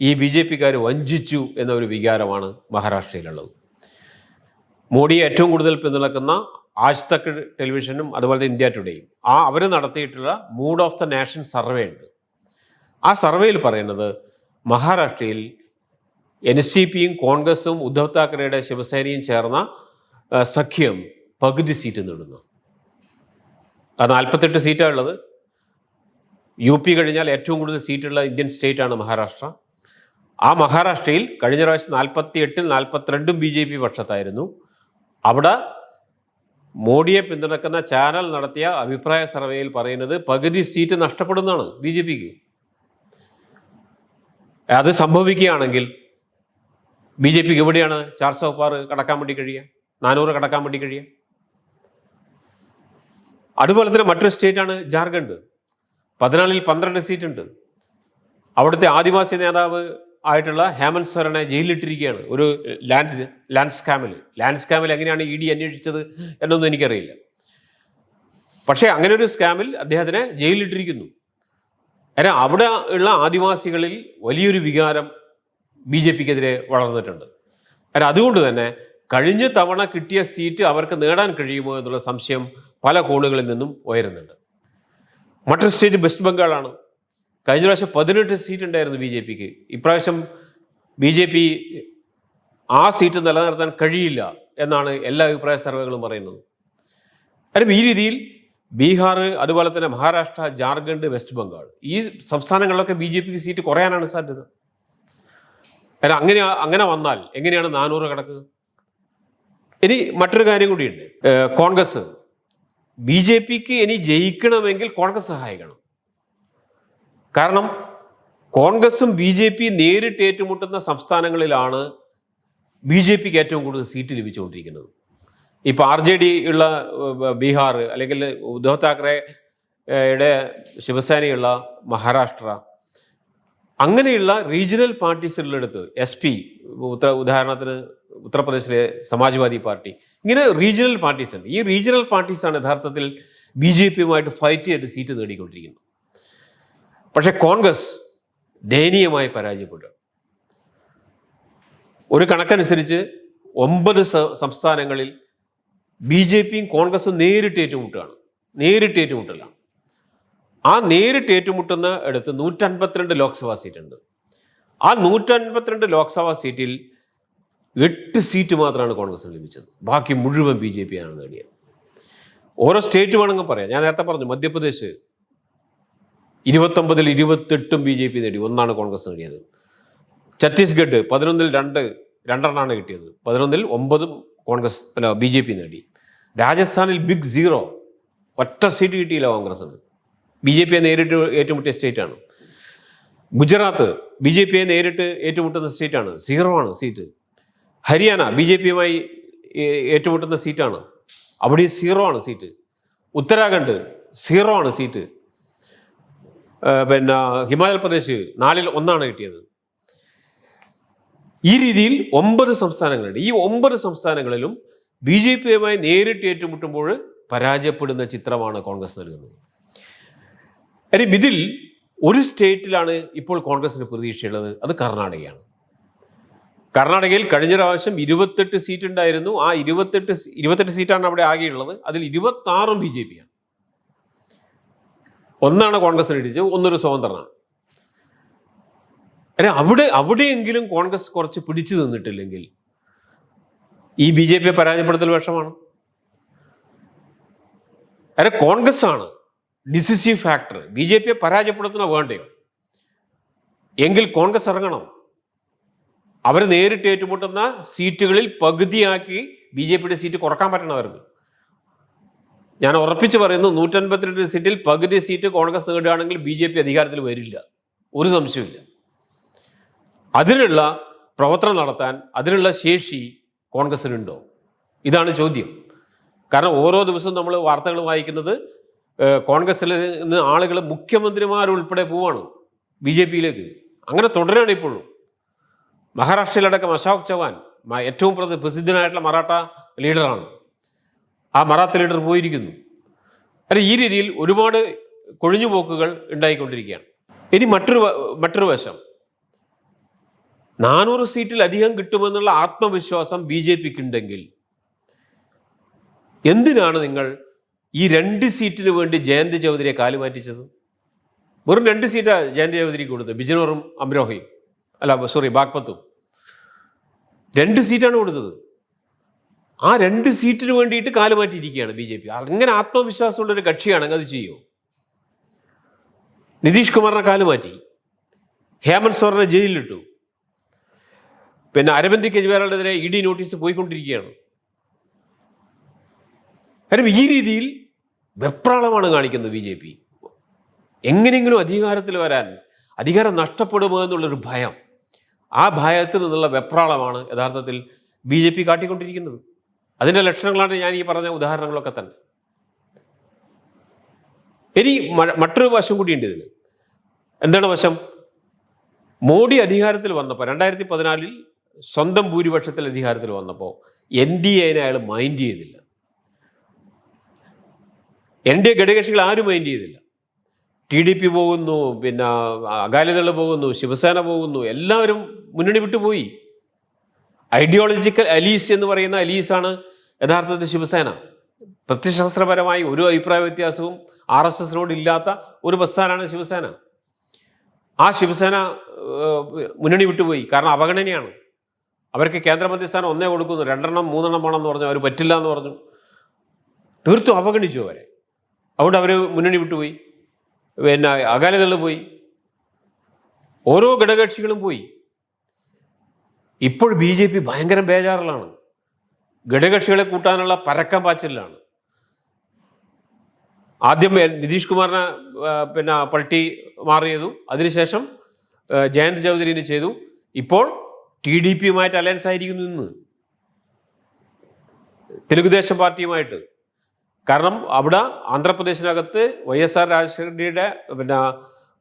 A: ഈ ബി ജെ പിക്കാർ വഞ്ചിച്ചു എന്ന ഒരു വികാരമാണ് മഹാരാഷ്ട്രയിലുള്ളത്. മോഡിയെ ഏറ്റവും കൂടുതൽ പിന്തുണക്കുന്ന ആജ് തക്ക് ടെലിവിഷനും അതുപോലെ ഇന്ത്യ ടുഡേയും. ആ അവർ നടത്തിയിട്ടുള്ള mood of the nation survey ഉണ്ട്. ആ സർവേയിൽ പറയുന്നത് മഹാരാഷ്ട്രയിൽ എൻ സി പിയും കോൺഗ്രസും ഉദ്ധവ് താക്കറെയുടെ ശിവസേനയും ചേർന്ന സഖ്യം പകുതി സീറ്റ് നേടുന്നു. അത് നാൽപ്പത്തെട്ട് സീറ്റാണ് ഉള്ളത്. യു പി കഴിഞ്ഞാൽ ഏറ്റവും കൂടുതൽ സീറ്റുള്ള ഇന്ത്യൻ സ്റ്റേറ്റാണ് മഹാരാഷ്ട്ര. ആ മഹാരാഷ്ട്രയിൽ കഴിഞ്ഞ പ്രാവശ്യം നാൽപ്പത്തി എട്ടിൽ നാൽപ്പത്തിരണ്ടും ബി ജെ പി പക്ഷത്തായിരുന്നു. അവിടെ മോഡിയെ പിന്തുണക്കുന്ന ചാനൽ നടത്തിയ അഭിപ്രായ സർവേയിൽ പറയുന്നത് പകുതി സീറ്റ് നഷ്ടപ്പെടുന്നതാണ് ബി ജെ പിക്ക്. അത് സംഭവിക്കുകയാണെങ്കിൽ ബി ജെ പിക്ക് എവിടെയാണ് ചാർ സൗ ആറ് കടക്കാൻ വേണ്ടി കഴിയുക? നാനൂറ് കടക്കാൻ വേണ്ടി കഴിയുക? അതുപോലെ തന്നെ മറ്റൊരു സ്റ്റേറ്റാണ് ജാർഖണ്ഡ്. പതിനാലിൽ പന്ത്രണ്ട് സീറ്റ് ഉണ്ട്. അവിടുത്തെ ആദിവാസി നേതാവ് ആയിട്ടുള്ള ഹേമന്ത് സോറനെ ജയിലിലിട്ടിരിക്കുകയാണ്. ഒരു ലാൻഡ് ലാൻഡ് സ്കാമിൽ ലാൻഡ് സ്കാമിൽ എങ്ങനെയാണ് ഇ ഡി അന്വേഷിച്ചത് എന്നൊന്നും എനിക്കറിയില്ല. പക്ഷേ അങ്ങനെ ഒരു സ്കാമിൽ അദ്ദേഹത്തിനെ ജയിലിലിട്ടിരിക്കുന്നു. കാരണം അവിടെ ഉള്ള ആദിവാസികളിൽ വലിയൊരു വികാരം ബി ജെ പിക്കെതിരെ വളർന്നിട്ടുണ്ട്. അല്ല അതുകൊണ്ട് തന്നെ കഴിഞ്ഞ തവണ കിട്ടിയ സീറ്റ് അവർക്ക് നേടാൻ കഴിയുമോ എന്നുള്ള സംശയം പല കോണുകളിൽ നിന്നും ഉയരുന്നുണ്ട്. മറ്റൊരു സ്റ്റേറ്റ് വെസ്റ്റ് ബംഗാളാണ്. കഴിഞ്ഞ പ്രാവശ്യം പതിനെട്ട് സീറ്റ് ഉണ്ടായിരുന്നു ബി ജെ പിക്ക്. ഇപ്രാവശ്യം ബി ജെ പി ആ സീറ്റ് നിലനിർത്താൻ കഴിയില്ല എന്നാണ് എല്ലാ അഭിപ്രായ സർവേകളും പറയുന്നത്. കാരണം ഈ രീതിയിൽ ബീഹാർ അതുപോലെ തന്നെ മഹാരാഷ്ട്ര ജാർഖണ്ഡ് വെസ്റ്റ് ബംഗാൾ ഈ സംസ്ഥാനങ്ങളിലൊക്കെ ബി ജെ പിക്ക് സീറ്റ് കുറയാനാണ് സാധ്യത. കാരണം അങ്ങനെ അങ്ങനെ വന്നാൽ എങ്ങനെയാണ് നാനൂറ് കണക്ക്? ഇനി മറ്റൊരു കാര്യം കൂടിയുണ്ട്. കോൺഗ്രസ്. ബി ജെ പിക്ക് ഇനി ജയിക്കണമെങ്കിൽ കോൺഗ്രസ് സഹായിക്കണം. കാരണം കോൺഗ്രസും ബി ജെ പി നേരിട്ട് ഏറ്റുമുട്ടുന്ന സംസ്ഥാനങ്ങളിലാണ് ബി ജെ പിക്ക് ഏറ്റവും കൂടുതൽ സീറ്റ് ലഭിച്ചുകൊണ്ടിരിക്കുന്നത്. ഇപ്പോൾ ആർ ജെ ഡി ഉള്ള ബീഹാർ അല്ലെങ്കിൽ ഉദ്ധവ് താക്കറെയുടെ ശിവസേനയുള്ള മഹാരാഷ്ട്ര അങ്ങനെയുള്ള റീജിയണൽ പാർട്ടീസുകളിലെടുത്ത് എസ് പി ഉത്തര ഉദാഹരണത്തിന് ഉത്തർപ്രദേശിലെ സമാജ്വാദി പാർട്ടി ഇങ്ങനെ റീജിയണൽ പാർട്ടീസ് ഉണ്ട് ഈ റീജിയണൽ പാർട്ടീസാണ് യഥാർത്ഥത്തിൽ ബി ജെ പിയുമായിട്ട് ഫൈറ്റ് ചെയ്ത് സീറ്റ് നേടിക്കൊണ്ടിരിക്കുന്നത്. പക്ഷേ കോൺഗ്രസ് ദയനീയമായി പരാജയപ്പെട്ടു. ഒരു കണക്കനുസരിച്ച് ഒമ്പത് സംസ്ഥാനങ്ങളിൽ ബി ജെ പിയും കോൺഗ്രസും നേരിട്ട് ഏറ്റുമുട്ടുകയാണ്. നേരിട്ട് ഏറ്റുമുട്ടലാണ്. ആ നേരിട്ട് ഏറ്റുമുട്ടുന്ന എടുത്ത് നൂറ്റൻപത്തിരണ്ട് ലോക്സഭാ സീറ്റുണ്ട്. ആ നൂറ്റൻപത്തിരണ്ട് ലോക്സഭാ സീറ്റിൽ എട്ട് സീറ്റ് മാത്രമാണ് കോൺഗ്രസിന് ലഭിച്ചത്. ബാക്കി മുഴുവൻ ബി ജെ പി ആണ് നേടിയത്. ഓരോ സ്റ്റേറ്റ് വേണമെങ്കിൽ പറയാം. ഞാൻ നേരത്തെ പറഞ്ഞു മധ്യപ്രദേശ് ഇരുപത്തൊമ്പതിൽ ഇരുപത്തെട്ടും ബി ജെ പി നേടി. ഒന്നാണ് കോൺഗ്രസ് നേടിയത്. ഛത്തീസ്ഗഡ് പതിനൊന്നിൽ രണ്ട് രണ്ടെണ്ണമാണ് കിട്ടിയത്. പതിനൊന്നിൽ ഒമ്പതും കോൺഗ്രസ് അല്ല ബി ജെ പി നേടി. രാജസ്ഥാനിൽ ബിഗ് സീറോ. ഒറ്റ സീറ്റ് കിട്ടിയില്ല കോൺഗ്രസിന്. ബി ജെ പിയെ നേരിട്ട് ഏറ്റുമുട്ടിയ സ്റ്റേറ്റാണ് ഗുജറാത്ത് ബി ജെ പിയെ നേരിട്ട് ഏറ്റുമുട്ടുന്ന സ്റ്റേറ്റാണ് സീറോ ആണ് സീറ്റ് ഹരിയാന ബി ജെ പിയുമായി ഏറ്റുമുട്ടുന്ന സീറ്റാണ് അവിടെ സീറോ ആണ് സീറ്റ് ഉത്തരാഖണ്ഡ് സീറോ ആണ് സീറ്റ് പിന്നെ ഹിമാചൽ പ്രദേശ് നാലിൽ ഒന്നാണ് കിട്ടിയത്. ഈ രീതിയിൽ ഒമ്പത് സംസ്ഥാനങ്ങളുണ്ട്. ഈ ഒമ്പത് സംസ്ഥാനങ്ങളിലും ബി ജെ പിയുമായി നേരിട്ട് ഏറ്റുമുട്ടുമ്പോൾ പരാജയപ്പെടുന്ന ചിത്രമാണ് കോൺഗ്രസ് നൽകുന്നത്. കാര്യം ഇതിൽ ഒരു സ്റ്റേറ്റിലാണ് ഇപ്പോൾ കോൺഗ്രസിന് പ്രതീക്ഷയുള്ളത്. അത് കർണാടകയാണ്. കർണാടകയിൽ കഴിഞ്ഞ പ്രാവശ്യം ഇരുപത്തെട്ട് സീറ്റ് ഉണ്ടായിരുന്നു ആ ഇരുപത്തെട്ട് ഇരുപത്തെട്ട് സീറ്റാണ് അവിടെ ആകെയുള്ളത്. അതിൽ ഇരുപത്തി ആറും ബി ജെ പി ആണ് ഒന്നാണ് കോൺഗ്രസിന് ഇടിച്ചത് ഒന്നൊരു സ്വതന്ത്രനാണ്. അല്ലെ അവിടെ അവിടെയെങ്കിലും കോൺഗ്രസ് കുറച്ച് പിടിച്ചു നിന്നിട്ടില്ലെങ്കിൽ ഈ ബി ജെ പിയെ പരാജയപ്പെടുത്തൽ വിഷമാണ് അല്ലെ കോൺഗ്രസ് ആണ് ഡിസിസീവ് ഫാക്ടർ. ബി ജെ പിയെ പരാജയപ്പെടുത്തണോ വേണ്ടയോ? എങ്കിൽ കോൺഗ്രസ് ഇറങ്ങണം. അവർ നേരിട്ട് ഏറ്റുമുട്ടുന്ന സീറ്റുകളിൽ പകുതിയാക്കി ബി ജെ പിയുടെ സീറ്റ് കുറയ്ക്കാൻ പറ്റണം അവർക്ക്. ഞാൻ ഉറപ്പിച്ച് പറയുന്നു നൂറ്റൻപത്തിരണ്ട് സീറ്റിൽ പകുതി സീറ്റ് കോൺഗ്രസ് നേടുകയാണെങ്കിൽ ബി ജെ പി അധികാരത്തിൽ വരില്ല. ഒരു സംശയമില്ല അതിനുള്ള പ്രവർത്തനം നടത്താൻ അതിനുള്ള ശേഷി കോൺഗ്രസിനുണ്ടോ? ഇതാണ് ചോദ്യം. കാരണം ഓരോ ദിവസവും നമ്മൾ വാർത്തകൾ വായിക്കുന്നത് കോൺഗ്രസ്സിൽ നിന്ന് ആളുകൾ മുഖ്യമന്ത്രിമാരുൾപ്പെടെ പോവാണ് ബി ജെ പിയിലേക്ക്. അങ്ങനെ തുടരുകയാണ് ഇപ്പോഴും. മഹാരാഷ്ട്രയിലടക്കം അശോക് ചവാൻ ഏറ്റവും പ്രസിദ്ധനായിട്ടുള്ള മറാഠ ലീഡറാണ്. ആ മറാത്ത ലീഡർ പോയിരിക്കുന്നു. അല്ല ഈ രീതിയിൽ ഒരുപാട് കൊഴിഞ്ഞുപോക്കുകൾ ഉണ്ടായിക്കൊണ്ടിരിക്കുകയാണ്. ഇനി മറ്റൊരു മറ്റൊരു വശം. നാനൂറ് സീറ്റിൽ അധികം കിട്ടുമെന്നുള്ള ആത്മവിശ്വാസം ബി ജെ പിക്ക് ഉണ്ടെങ്കിൽ എന്തിനാണ് നിങ്ങൾ ഈ രണ്ട് സീറ്റിന് വേണ്ടി ജയന്ത് ചൗധരിയെ കാലുമാറ്റിച്ചത് വെറും രണ്ട് സീറ്റാണ് ജയന്ത് ചൗധരിക്ക് കൊടുത്തത്. ബിജനോറും അമ്രോഹയും. അല്ല സോറി ബാഗ്പത്തും. രണ്ട് സീറ്റാണ് കൊടുത്തത്. ആ രണ്ട് സീറ്റിന് വേണ്ടിയിട്ട് കാലുമാറ്റിയിരിക്കുകയാണ് ബി ജെ പി അങ്ങനെ ആത്മവിശ്വാസമുള്ളൊരു കക്ഷിയാണെങ്കിൽ അത് ചെയ്യോ നിതീഷ് കുമാറിനെ കാലുമാറ്റി ഹേമന്ത് സോറിനെ ജയിലിലിട്ടു. പിന്നെ അരവിന്ദ് കെജ്രിവാളിനെതിരെ ഇ ഡി നോട്ടീസ് പോയിക്കൊണ്ടിരിക്കുകയാണ്. കാരണം ഈ രീതിയിൽ വെപ്രാളമാണ് കാണിക്കുന്നത് ബി ജെ പി. എങ്ങനെയെങ്കിലും അധികാരത്തിൽ വരാൻ അധികാരം നഷ്ടപ്പെടുമോ എന്നുള്ളൊരു ഭയം ആ ഭയത്തിൽ നിന്നുള്ള വെപ്രാളമാണ് യഥാർത്ഥത്തിൽ ബി ജെ പി കാട്ടിക്കൊണ്ടിരിക്കുന്നത്. അതിന്റെ ലക്ഷണങ്ങളാണ് ഞാൻ ഈ പറഞ്ഞ ഉദാഹരണങ്ങളൊക്കെ തന്നെ. ഇനി മറ്റൊരു വശം കൂടിയുണ്ട് ഇതിന് എന്താണ് വശം? മോഡി അധികാരത്തിൽ വന്നപ്പോൾ രണ്ടായിരത്തി പതിനാലിൽ സ്വന്തം ഭൂരിപക്ഷത്തിൽ അധികാരത്തിൽ വന്നപ്പോൾ എൻ ഡി എനെ അയാൾ മൈൻഡ് ചെയ്തില്ല. എൻ ഡി എ ഘടകകക്ഷികൾ ആരും മൈൻഡ് ചെയ്തില്ല. ടി ഡി പി പോകുന്നു പിന്നെ അകാലിദൾ പോകുന്നു ശിവസേന പോകുന്നു എല്ലാവരും മുന്നണി വിട്ടുപോയി ഐഡിയോളജിക്കൽ അലീസ് എന്ന് പറയുന്ന അലീസാണ് യഥാർത്ഥത്തിൽ ശിവസേന. പ്രത്യശാസ്ത്രപരമായി ഒരു അഭിപ്രായ വ്യത്യാസവും ആർ എസ് എസിനോട് ഇല്ലാത്ത ഒരു പ്രസ്ഥാനമാണ് ശിവസേന. ആ ശിവസേന മുന്നണി വിട്ടുപോയി കാരണം അവഗണനയാണ്. അവർക്ക് കേന്ദ്രമന്ത്രി സ്ഥാനം ഒന്നേ കൊടുക്കുന്നു. രണ്ടെണ്ണം മൂന്നെണ്ണം വേണമെന്ന് പറഞ്ഞു. അവർ പറ്റില്ല എന്ന് പറഞ്ഞു. തീർത്തും അവഗണിച്ചു അവരെ. അതുകൊണ്ട് അവർ മുന്നണി വിട്ടുപോയി. പിന്നെ അകാലിദൾ പോയി. ഓരോ ഘടകകക്ഷികളും പോയി. ഇപ്പോൾ ബി ജെ പി ഭയങ്കര ബേജാറിലാണ്. ഘടകകക്ഷികളെ കൂട്ടാനുള്ള പരക്കം പാച്ചിലാണ് ആദ്യം നിതീഷ് കുമാറിനെ പിന്നെ പൾട്ടി മാറിയതും അതിനുശേഷം ജയന്ത് ചൗധരിനെ ചെയ്തു. ഇപ്പോൾ ടി ഡി പിയുമായിട്ട് അലയൻസ് ആയിരിക്കുന്നു ഇന്ന്. തെലുഗുദേശം പാർട്ടിയുമായിട്ട്. കാരണം അവിടെ ആന്ധ്രാപ്രദേശിനകത്ത് വൈ എസ് ആർ രാജശേഖരയുടെ പിന്നെ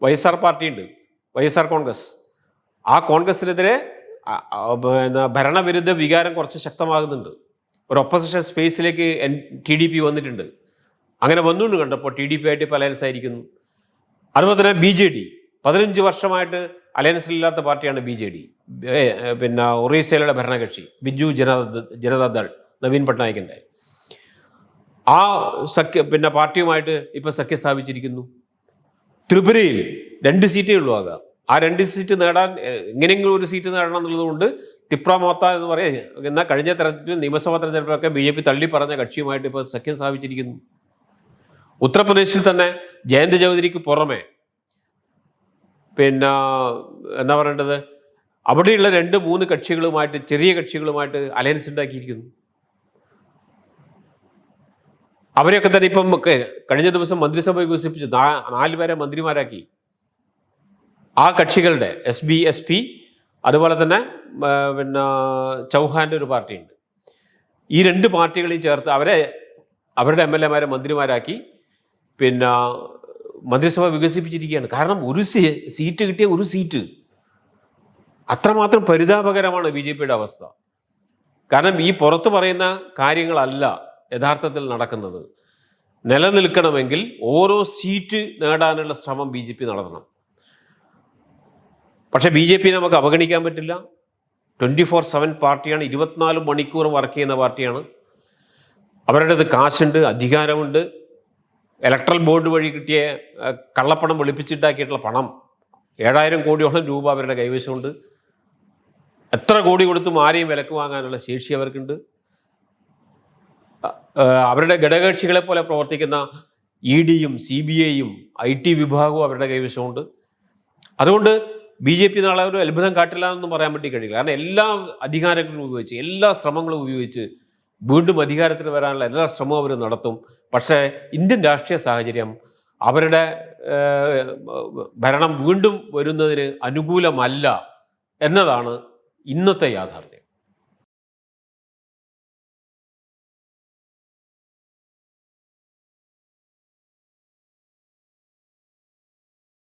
A: വൈ എസ് ആർ പാർട്ടിയുണ്ട് വൈ എസ് ആർ കോൺഗ്രസ്. ആ കോൺഗ്രസിനെതിരെ പിന്നെ ഭരണവിരുദ്ധ വികാരം കുറച്ച് ശക്തമാകുന്നുണ്ട്. ഒരു ഒപ്പോസിഷൻ സ്പേസിലേക്ക് എൻ ടി ഡി പി വന്നിട്ടുണ്ട്. അങ്ങനെ വന്നുകൊണ്ട് കണ്ടപ്പോൾ ടി ഡി പി ആയിട്ട് ഇപ്പോൾ അലയൻസ് ആയിരിക്കുന്നു. അതുപോലെ തന്നെ ബി ജെ ഡി പതിനഞ്ച് വർഷമായിട്ട് അലയൻസിലില്ലാത്ത പാർട്ടിയാണ് ബി ജെ ഡി. പിന്നെ ഒറീസയിലുള്ള ഭരണകക്ഷി ബിജു ജനതാ ജനതാദൾ നവീൻ പട്നായിക്കിന്റെ ആ സഖ്യ പിന്നെ പാർട്ടിയുമായിട്ട് ഇപ്പം സഖ്യം സ്ഥാപിച്ചിരിക്കുന്നു. ത്രിപുരയിൽ രണ്ട് സീറ്റേ ഉള്ളൂ ആകാം. ആ രണ്ട് സീറ്റ് നേടാൻ എങ്ങനെയെങ്കിലും ഒരു സീറ്റ് നേടണം എന്നുള്ളതുകൊണ്ട് തിപ്ര മോത്ത എന്ന് പറയുക എന്നാൽ കഴിഞ്ഞ തെരഞ്ഞെടുപ്പിൽ നിയമസഭാ തെരഞ്ഞെടുപ്പിലൊക്കെ ബി ജെ പി തള്ളി പറഞ്ഞ കക്ഷിയുമായിട്ട് ഇപ്പോൾ സഖ്യം സ്ഥാപിച്ചിരിക്കുന്നു. ഉത്തർപ്രദേശിൽ തന്നെ ജയന്ത് ചൗധരിക്ക് പുറമെ പിന്നെ എന്താ പറയേണ്ടത്? അവിടെയുള്ള രണ്ട് മൂന്ന് കക്ഷികളുമായിട്ട് ചെറിയ കക്ഷികളുമായിട്ട് അലയൻസ് ഉണ്ടാക്കിയിരിക്കുന്നു. അവരെയൊക്കെ തന്നെ ഇപ്പം കഴിഞ്ഞ ദിവസം മന്ത്രിസഭ വികസിപ്പിച്ചു. നാലുപേരെ നാല് പേരെ മന്ത്രിമാരാക്കി. ആ കക്ഷികളുടെ എസ് ബി എസ് പി അതുപോലെ തന്നെ പിന്നെ ചൗഹാന്റെ ഒരു പാർട്ടിയുണ്ട്. ഈ രണ്ട് പാർട്ടികളെയും ചേർത്ത് അവരെ അവരുടെ എം എൽ എമാരെ മന്ത്രിമാരാക്കി പിന്നെ മന്ത്രിസഭ വികസിപ്പിച്ചിരിക്കുകയാണ്. കാരണം ഒരു സീറ്റ് കിട്ടിയ ഒരു സീറ്റ് അത്രമാത്രം പരിതാപകരമാണ് ബി ജെ പിയുടെ അവസ്ഥ. കാരണം ഈ പുറത്ത് പറയുന്ന കാര്യങ്ങളല്ല. യഥാർത്ഥത്തിൽ നടക്കുന്നത്. നിലനിൽക്കണമെങ്കിൽ ഓരോ സീറ്റ് നേടാനുള്ള ശ്രമം ബി ജെ പി നടത്തണം. പക്ഷേ ബി ജെ പി നമുക്ക് അവഗണിക്കാൻ പറ്റില്ല. ട്വന്റി ഫോർ സെവൻ പാർട്ടിയാണ് ഇരുപത്തിനാല് മണിക്കൂർ വർക്ക് ചെയ്യുന്ന പാർട്ടിയാണ്. അവരുടേത് കാശുണ്ട് അധികാരമുണ്ട്. ഇലക്ട്രൽ ബോർഡ് വഴി കിട്ടിയ കള്ളപ്പണം വെളുപ്പിച്ചിട്ടാക്കിയിട്ടുള്ള പണം ഏഴായിരം കോടിയോളം രൂപ അവരുടെ കൈവശമുണ്ട്. എത്ര കോടി കൊടുത്തും ആരെയും വിലക്ക് വാങ്ങാനുള്ള ശേഷി അവർക്കുണ്ട്. അവരുടെ ഘടകകക്ഷികളെ പോലെ പ്രവർത്തിക്കുന്ന ഇ ഡിയും സി ബി ഐയും ഐ ടി വിഭാഗവും അവരുടെ കൈവശമുണ്ട്. അതുകൊണ്ട് ബി ജെ പി നാളെ ഒരു അത്ഭുതം കാട്ടില്ല എന്നൊന്നും പറയാൻ വേണ്ടി കഴിയില്ല. കാരണം എല്ലാ അധികാരങ്ങളും ഉപയോഗിച്ച് എല്ലാ ശ്രമങ്ങളും ഉപയോഗിച്ച് വീണ്ടും അധികാരത്തിൽ വരാനുള്ള എല്ലാ ശ്രമവും അവർ നടത്തും. പക്ഷേ ഇന്ത്യൻ രാഷ്ട്രീയ സാഹചര്യം അവരുടെ ഭരണം വീണ്ടും വരുന്നതിന് അനുകൂലമല്ല എന്നതാണ് ഇന്നത്തെ യാഥാർത്ഥ്യം.